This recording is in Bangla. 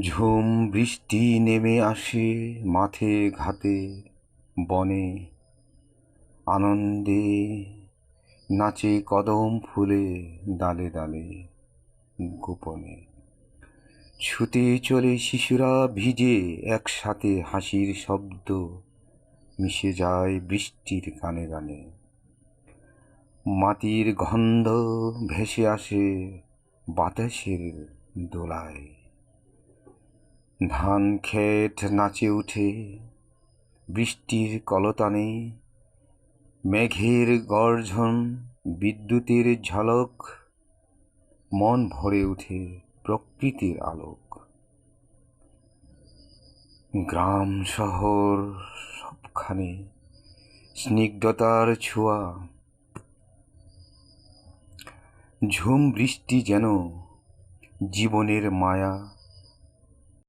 ঝুম বৃষ্টি নেমে আসে মাঠে ঘাটে, বনে আনন্দে নাচে কদম ফুলে ডালে ডালে গোপনে। ছুটে চলে শিশুরা ভিজে একসাথে হাসির শব্দ, মিশে যায় বৃষ্টির গানে গানে মাটির গন্ধ ভেসে আসে বাতাসের দোলায়। ধান ক্ষেত নাচে ওঠে বৃষ্টির কলতানে, মেঘের গর্জন, বিদ্যুতের ঝলক, মন ভরে ওঠে প্রকৃতির আলোক। গ্রাম, শহর সবখানে স্নিগ্ধতার ছোঁয়া। ঝুম বৃষ্টি যেন জীবনের মায়া।